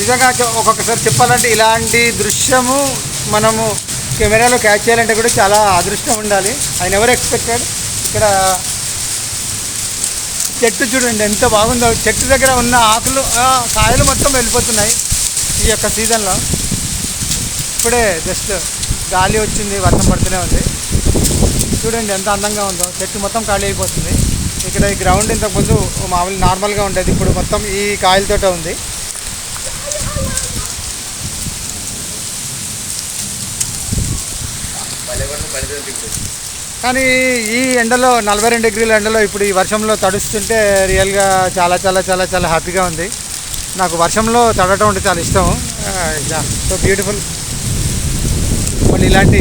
నిజంగా ఒక్కొక్కసారి చెప్పాలంటే ఇలాంటి దృశ్యము మనము కెమెరాలో క్యాచ్ చేయాలంటే కూడా చాలా అదృష్టం ఉండాలి. ఆయన ఎవరు ఎక్స్పెక్టెడ్ ఇక్కడ చెట్టు చూడండి ఎంత బాగుందో. చెట్టు దగ్గర ఉన్న ఆకులు కాయలు మొత్తం వెళ్ళిపోతున్నాయి ఈ యొక్క సీజన్లో. ఇప్పుడే జస్ట్ గాలి వచ్చింది వర్షం పడుతూనే ఉంది. చూడండి ఎంత అందంగా ఉందో. చెట్టు మొత్తం ఖాళీ అయిపోతుంది. ఇక్కడ ఈ గ్రౌండ్ ఇంతకుముందు మామూలు నార్మల్గా ఉండేది. ఇప్పుడు మొత్తం ఈ కాయలతోటే ఉంది. కానీ ఈ ఎండలో నలభై రెండు డిగ్రీల ఎండలో ఇప్పుడు ఈ వర్షంలో తడుస్తుంటే రియల్గా చాలా చాలా చాలా చాలా హ్యాపీగా ఉంది. నాకు వర్షంలో తడటం అంటే చాలా ఇష్టం. So beautiful. మళ్ళీ ఇలాంటి